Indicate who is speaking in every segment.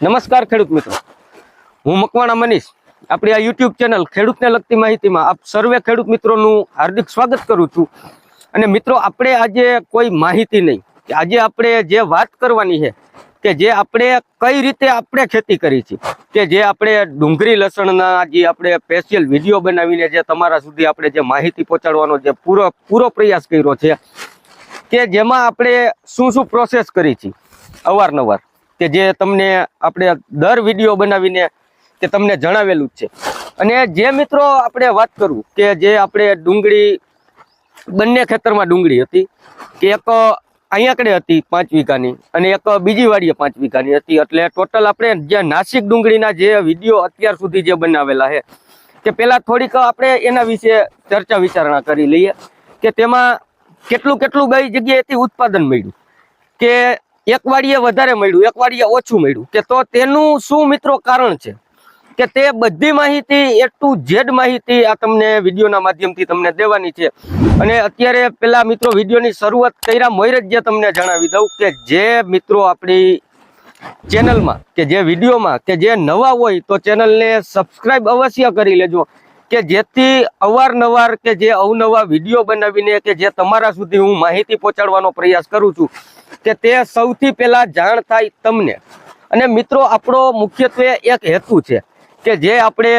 Speaker 1: નમસ્કાર ખેડૂત મિત્રો. હું મકવાણા મનીષ. આપણી આ યુટ્યુબ ચેનલ ખેડૂતને લગતી માહિતીમાં આપ સર્વે ખેડૂત મિત્રોનું હાર્દિક સ્વાગત કરું છું. અને મિત્રો, આપણે આજે કોઈ માહિતી નહીં. આજે આપણે જે વાત કરવાની છે કે જે આપણે કઈ રીતે આપણે ખેતી કરી છે, કે જે આપણે ડુંગળી લસણના જે આપણે સ્પેશિયલ વીડિયો બનાવીને જે તમારા સુધી આપણે જે માહિતી પહોંચાડવાનો જે પૂરો પૂરો પ્રયાસ કર્યો છે, કે જેમાં આપણે શું શું પ્રોસેસ કરી છે, અવારનવાર. કે જે તમને આપણે દર વીડિયો બનાવીને તે તમને જણાવેલું જ છે. અને જે મિત્રો આપણે વાત કરું કે જે આપણે ડુંગળી, બંને ખેતરમાં ડુંગળી હતી, કે એક અહીંયાકડે હતી પાંચ વીઘાની અને એક બીજી વાડીએ પાંચ વીઘાની હતી. એટલે ટોટલ આપણે જે નાસિક ડુંગળીના જે વીડિયો અત્યાર સુધી જે બનાવેલા છે, કે પહેલાં થોડીક આપણે એના વિશે ચર્ચા વિચારણા કરી લઈએ, કે તેમાં કેટલું કેટલું કઈ જગ્યાએથી ઉત્પાદન મળ્યું, કે એક વાડીએ વધારે મળ્યું એક વાડીએ ઓછું મળ્યું. કે તો તેનું શું મિત્રો કારણ છે? કે તે બધી માહિતી એ ટુ ઝેડ માહિતી આ તમને વિડીયોના માધ્યમથી તમને દેવાની છે. અને અત્યારે પેલા મિત્રો વિડીયોની શરૂઆત કર્યા જ જે તમને જણાવી દઉં કે જે મિત્રો આપણી ચેનલમાં, કે જે વિડીયોમાં, કે જે નવા હોય તો ચેનલને સબસ્ક્રાઈબ અવશ્ય કરી લેજો. કે જેથી અવારનવાર કે જે અવનવા વીડિયો બનાવીને કે જે તમારા સુધી હું માહિતી પહોંચાડવાનો પ્રયાસ કરું છું, કે તે સૌથી પહેલાં જાણ થાય તમને. અને મિત્રો, આપણો મુખ્યત્વે એક હેતુ છે કે જે આપણે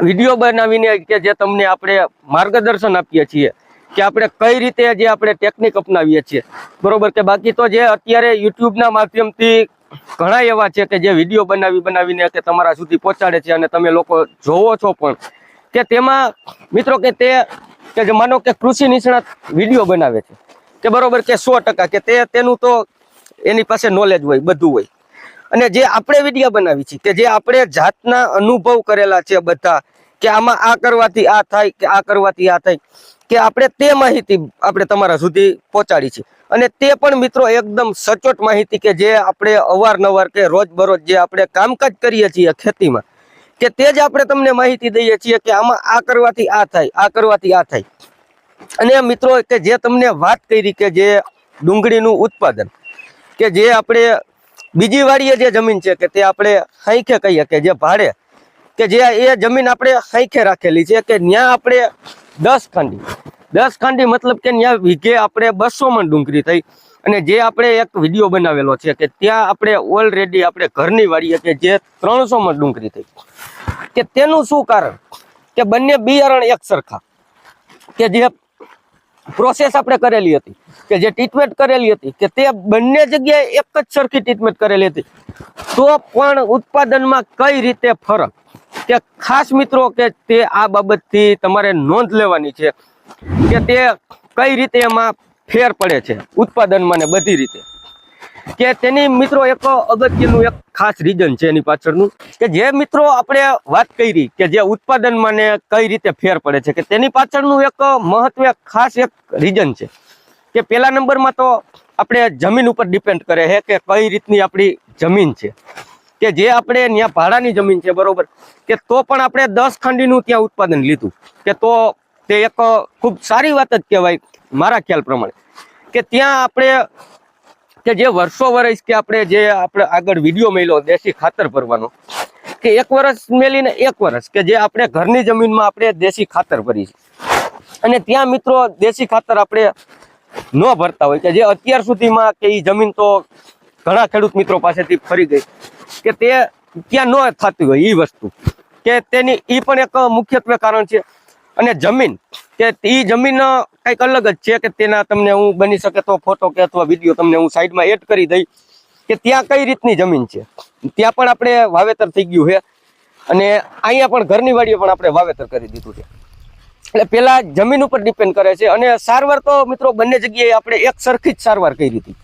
Speaker 1: વીડિયો બનાવીને કે જે તમને આપણે માર્ગદર્શન આપીએ છીએ, કે આપણે કઈ રીતે જે આપણે ટેકનિક અપનાવીએ છીએ. બરોબર કે બાકી તો જે અત્યારે યુટ્યુબના માધ્યમથી ઘણા એવા છે કે જે વીડિયો બનાવી બનાવીને કે તમારા સુધી પહોંચાડે છે અને તમે લોકો જોવો છો પણ કે તેમાં મિત્રો કે તે કે જે માનો કે કૃષિ નિષ્ણાત વીડિયો બનાવે છે, કે બરોબર કે સો કે તે તેનું તો એની પાસે નોલેજ હોય, બધું હોય. અને જે આપણે વીડિયો બનાવી છે, કે જે આપણે જાતના અનુભવ કરેલા છે બધા, કે આમાં આ કરવાથી આ થાય, કે આ કરવાથી આ થાય, કે આપણે તે માહિતી આપણે તમારા સુધી પહોંચાડી છે. અને તે પણ મિત્રો એકદમ સચોટ માહિતી કે જે આપણે અવારનવાર કે રોજબરોજ જે આપણે કામકાજ કરીએ છીએ ખેતીમાં કે તે જ આપણે તમને માહિતી દઈએ છીએ કે આમાં આ કરવાથી આ થાય, આ કરવાથી આ થાય. અને મિત્રો, કે જે તમને વાત કરી કે જે ડુંગળીનું ઉત્પાદન, કે જે આપણે બીજી વાડીએ જે જમીન છે કે તે આપણે હાઈખે કહીએ કે જે ભાડે, કે જે એ જમીન આપણે હાઈખે રાખેલી છે કે ત્યાં આપણે દસ ખાંડી દસ ખાંડી મતલબ કે ત્યાં વીઘે આપણે બસો મણ ડુંગળી થઈ અને જે આપણે એક વીડિયો બનાવેલો છે કે ત્યાં આપણે ઓલરેડી આપણે ઘરની વાડીએ કે જે ત્રણસો મણ ડુંગળી થઈ. કે તેનું શું કારણ? કે બંને બિયારણ એક સરખા. કે જે પ્રોસેસ આપણે કરેલી હતી, કે જે ટ્રીટમેન્ટ કરેલી હતી, કે તે બંને જગ્યાએ એક જ સરખી ટ્રીટમેન્ટ કરેલી હતી. તો પણ ઉત્પાદનમાં કઈ રીતે ફરક? કે ખાસ મિત્રો, કે તે આ બાબતથી તમારે નોંધ લેવાની છે કે તે કઈ રીતે એમાં ફેર પડે છે ઉત્પાદનમાં ને બધી રીતે? કે તેની મિત્રો એક અગત્યનું એક ખાસ રીઝન છે એની પાછળનું, કે જે મિત્રો આપણે વાત કરી કે જે ઉત્પાદનમાં ને કઈ રીતે ફેર પડે છે, કે તેની પાછળનું એક મહત્વ ખાસ એક રીઝન છે. કે પહેલા નંબરમાં તો આપણે જમીન ઉપર ડિપેન્ડ કરે છે કે કઈ રીતની આપણી જમીન છે. કે જે આપણે ત્યાં ભાડાની જમીન છે, બરોબર. કે તો પણ આપણે દસ ખાંડીનું ત્યાં ઉત્પાદન લીધું. કે તો તે એક ખૂબ સારી વાત જ કહેવાય મારા ખ્યાલ પ્રમાણે. કે ત્યાં આપણે કે જે વર્ષો વર્ષ કે આપણે જે આપણે આગળ વીડિયો મેળ્યો દેશી ખાતર ભરવાનો, કે એક વર્ષ મેલીને એક વર્ષ કે જે આપણે ઘરની જમીનમાં આપણે દેશી ખાતર ભરી અને ત્યાં મિત્રો દેશી ખાતર આપણે ન ભરતા હોય કે જે અત્યાર સુધીમાં કે એ જમીન તો ઘણા ખેડૂત મિત્રો પાસેથી ફરી ગઈ. કે તે ત્યાં ન થતી હોય એ વસ્તુ. કે તેની એ પણ એક મુખ્યત્વે કારણ છે અને જમીન, કે એ જમીન કંઈક અલગ જ છે કે તેના તમને હું બની શકે તો ફોટો કે અથવા વીડિયો તમને હું સાઈડમાં એડ કરી દઈ, કે ત્યાં કઈ રીતની જમીન છે? ત્યાં પણ આપણે વાવેતર થઈ ગયું છે. અને અહીંયા પણ ઘરની વાડીએ પણ આપણે વાવેતર કરી દીધું છે. એટલે પેલા જમીન ઉપર ડિપેન્ડ કરે છે. અને સારવાર તો મિત્રો બંને જગ્યાએ આપણે એક સરખી જ સારવાર કરી હતી.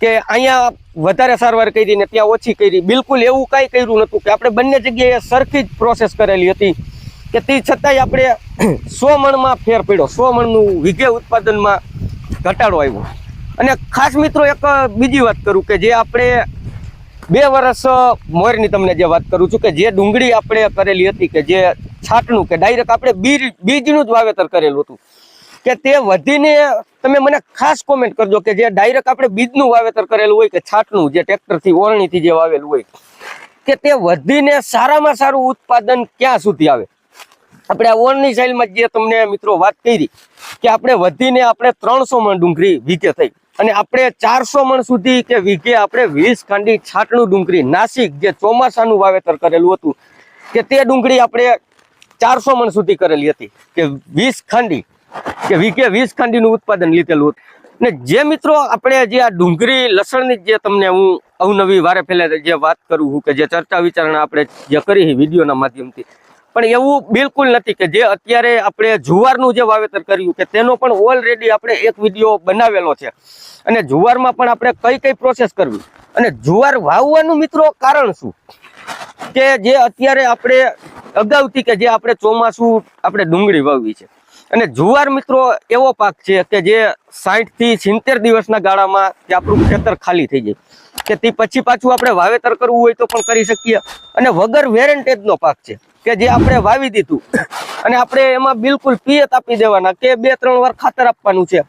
Speaker 1: કે અહીંયા વધારે સારવાર કરી ને ત્યાં ઓછી કરી. બિલકુલ એવું કાંઈ કર્યું નહોતું કે આપણે બંને જગ્યાએ સરખી જ પ્રોસેસ કરેલી હતી. કે તે છતાંય આપણે સો મણમાં ફેર પડ્યો. સો મણનું વિઘે ઉત્પાદનમાં ઘટાડો આવ્યો. અને ખાસ મિત્રો એક બીજી વાત કરું કે જે આપણે બે વર્ષ મોરની તમને જે વાત કરું છું કે જે ડુંગળી આપણે કરેલી હતી કે જે છાટનું કે ડાયરેક્ટ આપણે બીજ, બીજનું જ વાવેતર કરેલું હતું. કે તે વધીને તમે મને ખાસ કોમેન્ટ કરજો કે જે ડાયરેક્ટ આપણે બીજનું વાવેતર કરેલું હોય કે છાટનું, જે ટ્રેક્ટરથી, ઓરણીથી જે વાવેલું હોય, કે તે વધીને સારામાં સારું ઉત્પાદન ક્યાં સુધી આવે? આપણે આ ઓનની સાઈલમાં જે તમને મિત્રો વાત કરી, કે આપણે વધીને આપણે ત્રણસો મણ ડુંગળી વીકે થઈ. અને આપણે ચારસો મણ સુધી કે વીઘે આપણે વીસ ખાંડી છાટનું ડુંગળી નાસિક જે ચોમાસાનું વાવેતર કરેલું હતું, કે તે ડુંગળી આપણે ચારસો મણ સુધી કરેલી હતી, કે વીસ ખાંડી, કે વીઘે વીસ ખાંડીનું ઉત્પાદન લીધેલું હતું. ને જે મિત્રો આપણે જે આ ડુંગળી લસણની જે તમને હું અવનવી વારે પહેલાં જે વાત કરું છું કે જે ચર્ચા વિચારણા આપણે જે કરી વિડીયોના માધ્યમથી પણ એવું બિલકુલ નથી કે જે અત્યારે આપણે જુવારનું જે વાવેતર કર્યું કે તેનો પણ ઓલરેડી આપણે એક વીડિયો બનાવેલો છે. અને જુવારમાં પણ આપણે કઈ કઈ પ્રોસેસ કરવી? અને જુવાર વાવવાનું મિત્રો કારણ શું? કે જે અત્યારે આપણે અગાઉથી કે જે આપણે ચોમાસું આપણે ડુંગળી વાવવી છે. અને જુવાર મિત્રો એવો પાક છે કે જે સાઠથી સિત્તેર દિવસના ગાળામાં કે આપણું ખેતર ખાલી થઈ જાય. કે તે પછી પાછું આપણે વાવેતર કરવું હોય તો પણ કરી શકીએ. અને વગર વેરેન્ટેજનો પાક છે. કે જે આપણે વાવી દીધું. અને આપણે એમાં બિલકુલ પિયત આપી દેવાના કે બે, ત્રણ વાર ખાતર આપવાનું છે.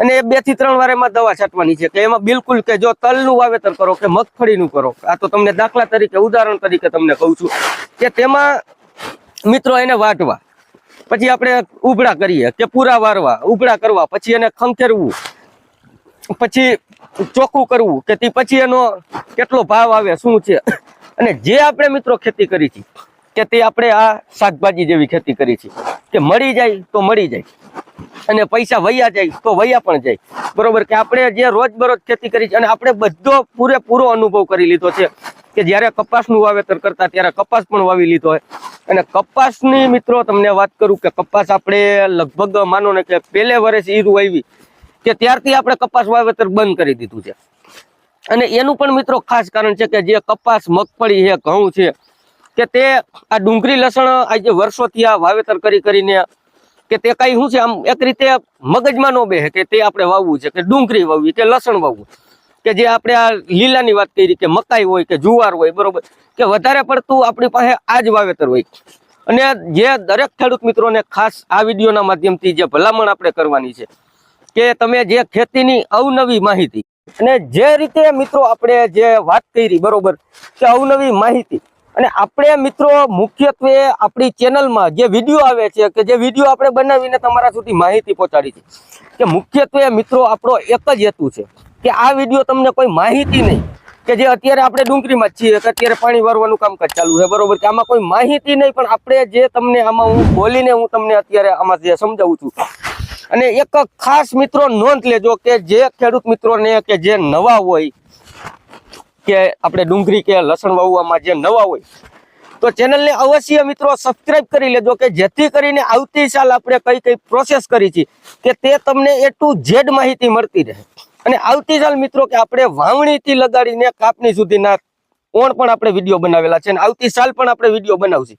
Speaker 1: અને બેથી ત્રણ વાર એમાં દવા છાંટવાની છે કે એમાં બિલકુલ કે જો તલનું વાવેતર કરો કે મગફળીનું કરો. આ તો તમને દાખલા તરીકે, ઉદાહરણ તરીકે તમને કહું છું કે તેમાં મિત્રો એને વાટવા, પછી આપણે ઉભડા કરીએ કે પૂરા વારવા, ઉભડા કરવા, પછી એને ખંખેરવું, પછી ચોખ્ખું કરવું કે તે પછી એનો કેટલો ભાવ આવે, શું છે? અને જે આપણે મિત્રો ખેતી કરી છે કે તે આપણે આ શાકભાજી જેવી ખેતી કરી છે. કે મળી જાય તો મળી જાય. અને પૈસા વૈયા જાય તો વૈયા પણ જાય. બરોબર કે આપણે જે રોજબરોજ ખેતી કરી છે અને આપણે બધો પૂરેપૂરો અનુભવ કરી લીધો છે. કે જ્યારે કપાસનું વાવેતર કરતા ત્યારે કપાસ પણ વાવી લીધો હોય. અને કપાસની મિત્રો તમને વાત કરું કે કપાસ આપણે લગભગ માનો ને કે પહેલે વર્ષ ઈરું આવી કે ત્યારથી આપણે કપાસ વાવેતર બંધ કરી દીધું છે. અને એનું પણ મિત્રો ખાસ કારણ છે કે જે કપાસ મગફળી છે, ઘઉં છે કે તે આ ડુંગળી લસણ આજે વર્ષોથી આ વાવેતર કરી કરીને કે તે કઈ શું છે, આમ એક રીતે મગજમાં નો બેહે કે તે આપણે વાવવું છે, કે ડુંગળી વાવવી, કે લસણ વાવવું. કે જે આપણે આ લીલાની વાત કરી કે મકાઈ હોય કે જુવાર હોય, બરોબર. કે વધારે પડતું આપણી પાસે આ જ વાવેતર હોય. અને જે દરેક ખેડૂત મિત્રોને ખાસ આ વિડીયોના માધ્યમથી જે ભલામણ આપણે કરવાની છે, કે તમે જે ખેતીની અવનવી માહિતી અને જે રીતે મિત્રો આપણે જે વાત કરી, બરોબર, કે અવનવી માહિતી અને આપણે મિત્રો મુખ્યત્વે આપણી ચેનલમાં જે વીડિયો આવે છે કે જે વીડિયો આપણે બનાવીને તમારા સુધી માહિતી પહોંચાડી છે, કે મુખ્યત્વે મિત્રો આપણો એક જ હેતુ છે કે આ વીડિયો તમને કોઈ માહિતી નહીં, કે જે અત્યારે આપણે ડુંગળીમાં છીએ, કે અત્યારે પાણી વારવાનું કામકાજ ચાલુ છે, બરોબર કે આમાં કોઈ માહિતી નહીં, પણ આપણે જે તમને આમાં હું બોલીને હું તમને અત્યારે આમાં જે સમજાવું છું. અને એક ખાસ મિત્રો નોંધ લેજો કે જે ખેડૂત મિત્રોને કે જે નવા હોય કે આપણે ડુંગળી કે લસણ વાવવામાં જે નવા હોય, તો ચેનલને અવશ્ય મિત્રો સબસ્ક્રાઇબ કરી લેજો કે જેથી કરીને આવતી સાલ આપણે કઈ કઈ પ્રોસેસ કરી છે કે તે તમને એ ટુ ઝેડ માહિતી મળતી રહે. અને આવતી સાલ મિત્રો કે આપણે વાવણીથી લગાડીને કાપણી સુધીના ઓણ પણ આપણે વીડિયો બનાવેલા છે અને આવતી સાલ પણ આપણે વીડિયો બનાવશું.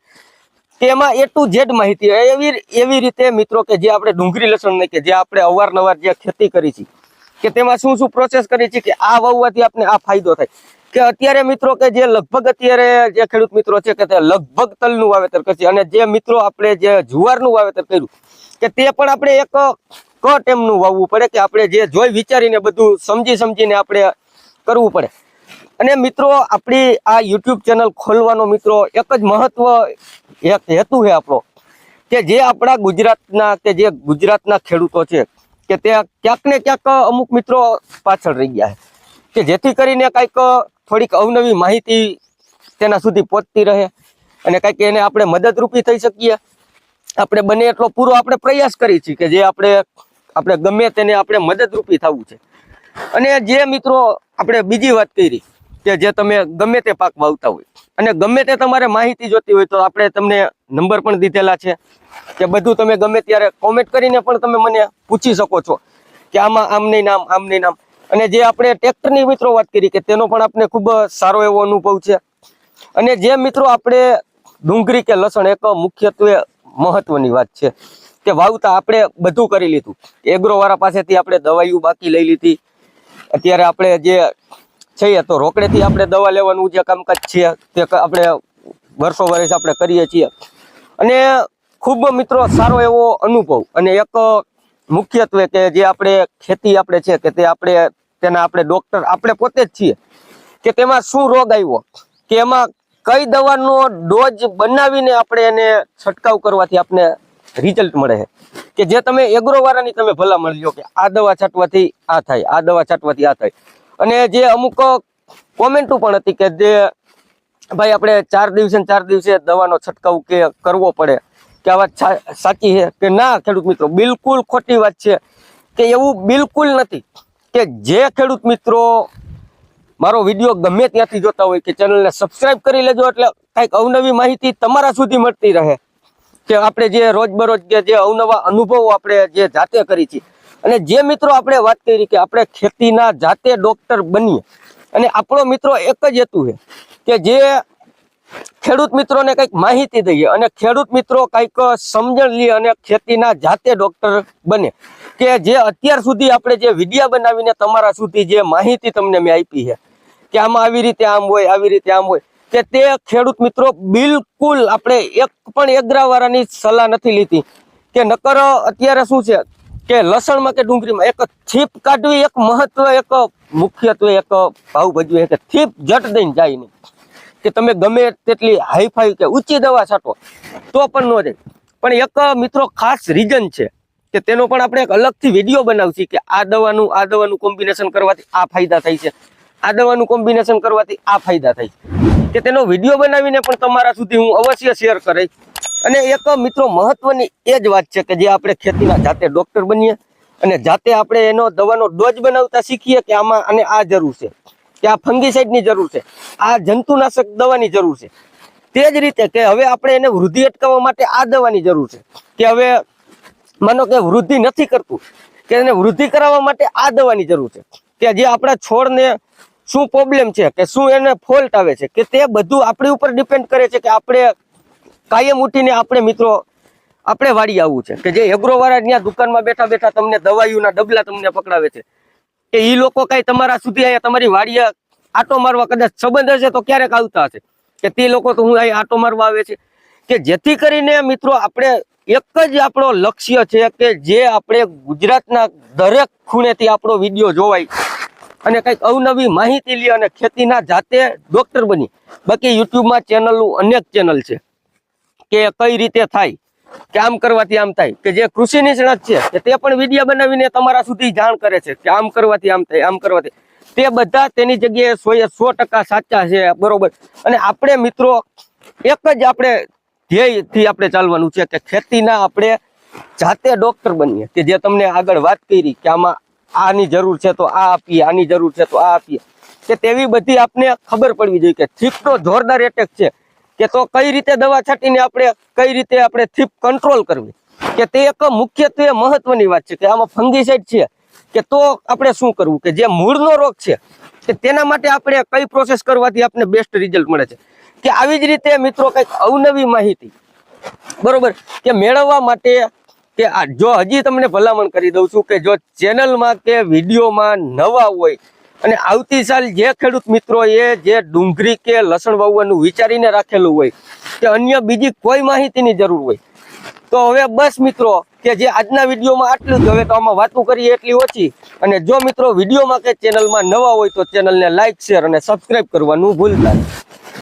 Speaker 1: તેમાં એ ટુ ઝેડ માહિતી એવી એવી રીતે મિત્રો કે જે આપણે ડુંગળી લસણ કે જે આપણે અવારનવાર જે ખેતી કરી છે, કે તેમાં શું શું પ્રોસેસ કરી છે કે આ વાવવાથી આપણે આ ફાયદો થાય. કે અત્યારે મિત્રો કે જે લગભગ અત્યારે જે ખેડૂત મિત્રો છે કે તે લગભગ તલનું વાવેતર કરશે અને જે મિત્રો આપણે જે જુવારનું વાવેતર કર્યું કે તે પણ આપણે એક કટ એમનું વાવવું પડે કે આપણે જે જોઈ વિચારીને બધું સમજી સમજીને આપણે કરવું પડે. અને મિત્રો આપણી આ યુટ્યુબ ચેનલ ખોલવાનો મિત્રો એક જ મહત્વ હેતુ છે આપણો કે જે આપણા ગુજરાતના કે જે ગુજરાતના ખેડૂતો છે કે તે ક્યાંક ને ક્યાંક અમુક મિત્રો પાછળ રહી ગયા છે. કે જેથી કરીને કાંઈક થોડીક અવનવી માહિતી તેના સુધી પહોંચતી રહે અને કાંઈક એને આપણે મદદરૂપી થઈ શકીએ. આપણે બને એટલો પૂરો આપણે પ્રયાસ કરી છીએ કે જે આપણે આપણે ગમે તેને આપણે મદદરૂપી થવું છે. અને જે મિત્રો આપણે બીજી વાત કરી કે જે તમે ગમે તે પાક વાવતા હોય અને ગમે તે તમારે માહિતી જોતી હોય તો આપણે તમને નંબર પણ દીધેલા છે કે બધું તમે ગમે ત્યારે કોમેન્ટ કરીને પણ તમે મને પૂછી શકો છો કે આમાં આમ નહીં નામ આમ નહીં નામ. અને જે આપણે ટ્રેક્ટરની મિત્રો વાત કરી કે તેનો પણ આપણે ખૂબ સારો એવો અનુભવ છે. અને જે મિત્રો આપણે ડુંગળી કે લસણ એક મુખ્યત્વે મહત્વની વાત છે કે વાવતા આપણે બધું કરી લીધું. એગ્રોવાળા પાસેથી આપણે દવાઈઓ બાકી લઈ લીધી. અત્યારે આપણે જે છીએ તો રોકડેથી આપણે દવા લેવાનું જે કામકાજ છે તે આપણે વર્ષો વર્ષ આપણે કરીએ છીએ. અને ખૂબ મિત્રો સારો એવો અનુભવ. અને એક મુખ્યત્વે કે જે આપણે ખેતી આપણે છે કે તે આપણે તેના આપણે ડોક્ટર આપણે પોતે જ છીએ કે તેમાં શું રોગ આવ્યો? કે એમાં કઈ દવાનો ડોઝ બનાવીને આપણે એને છંટકાવ કરવાથી આપણે રિઝલ્ટ મળે છે? કે જે તમે એગ્રોવાળાની તમે ભલામણ લ્યો કે આ દવા છાંટવાથી આ થાય, આ દવા છાંટવાથી આ થાય. અને જે અમુક કોમેન્ટો પણ હતી કે જે ભાઈ આપણે ચાર દિવસે ચાર દિવસે દવાનો છંટકાવ કે કરવો પડે, કે આ વાત સાચી છે કે ના ખેડૂત મિત્રો? બિલકુલ ખોટી વાત છે કે એવું બિલકુલ નથી. કે જે ખેડૂત મિત્રો મારો વીડિયો ગમે ત્યાંથી જોતા હોય કે ચેનલને સબસ્ક્રાઈબ કરી લેજો એટલે કંઈક અવનવી માહિતી તમારા સુધી મળતી રહે. કે આપણે જે રોજબરોજ કે જે અવનવા અનુભવો આપણે જે જાતે કરી છે અને જે મિત્રો આપણે વાત કરી કે આપણે ખેતીના જાતે ડોક્ટર બનીએ. અને આપણો મિત્રો એક જ હેતુ છે કે જે ખેડૂત મિત્રોને કંઈક માહિતી દઈએ અને ખેડૂત મિત્રો કંઈક સમજણ લે અને ખેતીના જાતે ડોક્ટર બને. કે જે અત્યાર સુધી આપણે જે વિડીયા બનાવીને તમારા સુધી જે માહિતી તમને મેં આપી છે, કે આમાં આવી રીતે આમ હોય, આવી રીતે આમ હોય, કે તે ખેડૂત મિત્રો બિલકુલ આપણે એક પણ એગ્રાવાળાની સલાહ નથી લીધી. કે નકર અત્યારે શું છે, કે લસણમાં કે ડુંગળીમાં એક થીપ કાઢવી એક મહત્વ, એક મુખ્યત્વે એક ભાવ ભજવે કે છીપ જટ દઈને જાય નહીં. કે તમે ગમે તેટલી હાઈફાઈ કે ઊંચી દવા છાંટો, તો પણ ન જાય. પણ એક મિત્રો ખાસ રીઝન છે કે તેનો પણ આપણે એક અલગથી વીડિયો બનાવશું કે આ દવાનું આ દવાનું કોમ્બિનેશન કરવાથી આ ફાયદા થાય છે. આ દવાનું કોમ્બિનેશન કરવાથી આ ફાયદા થાય છે. કે તેનો વીડિયો બનાવીને પણ તમારા સુધી હું અવશ્ય શેર કરીશ અને એક મિત્રો મહત્વની એ જ વાત છે કે જે આપણે ખેતીના જાતે ડોક્ટર બનીએ અને જાતે આપણે એનો દવાનો ડોઝ બનાવતા શીખીએ કે આમાં અને આ જરૂર છે. કે આ ફંગીસાઇડની જરૂર છે, આ જંતુનાશક દવાની જરૂર છે. તે જ રીતે કે હવે આપણે એને વૃદ્ધિ અટકાવવા માટે આ દવાની જરૂર છે. કે હવે માનો કે વૃદ્ધિ નથી કરતું, કે એને વૃદ્ધિ કરાવવા માટે આ દવાની જરૂર છે. કે જે આપણા છોડને શું પ્રોબ્લેમ છે, કે શું એને ફોલ્ટ આવે છે, કે તે બધું આપણી ઉપર ડિપેન્ડ કરે છે કે આપણે કાયમ ઉઠીને આપણે મિત્રો, આપણે વાડી આવવું છે. કે જે એગ્રોવાળા ત્યાં દુકાનમાં બેઠા બેઠા તમને દવાઈઓના ડબલા તમને પકડાવે છે. કે એ લોકો કઈ તમારા સુધી અહીંયા તમારી વાડીએ આટો મારવા કદાચ સંબંધ હશે તો ક્યારેક આવતા હશે? કે તે લોકો તો હું અહીં આટો મારવા આવે છે? કે જેથી કરીને મિત્રો આપણે એક જ આપણો લક્ષ્ય છે કે જે આપણે ગુજરાતના દરેક ખૂણેથી આપણો વીડિયો જોવાય અને કંઈક અવનવી માહિતી લઈએ અને ખેતીના જાતે ડોક્ટર બની. બાકી યુટ્યુબમાં ચેનલો અનેક ચેનલ છે. કે કઈ રીતે થાય? કે કરવાથી આમ થાય. કે જે કૃષિ નિષ્ણાત છે તે પણ વિડીયા બનાવીને તમારા સુધી જાણ કરે છે કે આમ કરવાથી આમ થાય, આમ કરવાથી. તે બધા તેની જગ્યાએ સો ટકા સાચા છે, બરોબર. અને આપણે મિત્રો, એક જ આપણે ધ્યેયથી આપણે ચાલવાનું છે કે ખેતીના આપણે જાતે ડોક્ટર બનીએ. કે જે તમને આગળ વાત કરી કે આમાં આની જરૂર છે તો આ આપીએ, આની જરૂર છે તો આ આપીએ. કે તેવી બધી આપને ખબર પડવી જોઈએ કે થીપનો જોરદાર એટેક છે. કે તો કઈ રીતે દવા છાંટીને આપણે કઈ રીતે આપણે થીપ કંટ્રોલ કરવી? કે તે એક મુખ્યત્વે મહત્વની વાત છે કે આમાં ફંગીસાઇડ છે. કે તો આપણે શું કરવું? કે જે મૂળનો રોગ છે, કે તેના માટે આપણે કઈ પ્રોસેસ કરવાથી આપણે બેસ્ટ રિઝલ્ટ મળે છે? કે આવી જ રીતે મિત્રો કંઈક અવનવી માહિતી, બરોબર? કે મેળવવા માટે કે આ જો હજી તમને ભલામણ કરી દઉં છું કે જો ચેનલમાં કે વિડીયોમાં નવા હોય અને આવતી સાલ જે ખેડૂત મિત્રો એ જે ડુંગળી કે લસણ વાવવાનું વિચારીને રાખેલું હોય, કે અન્ય બીજી કોઈ માહિતીની જરૂર હોય, તો હવે બસ મિત્રો, કે જે આજના વિડીયોમાં આટલું જ, હવે તો આમાં વાતું કરીએ એટલી ઓછી અને જો મિત્રો વિડીયોમાં કે ચેનલમાં નવા હોય તો ચેનલને લાઇક શેર અને સબસ્ક્રાઈબ કરવાનું ભૂલતા.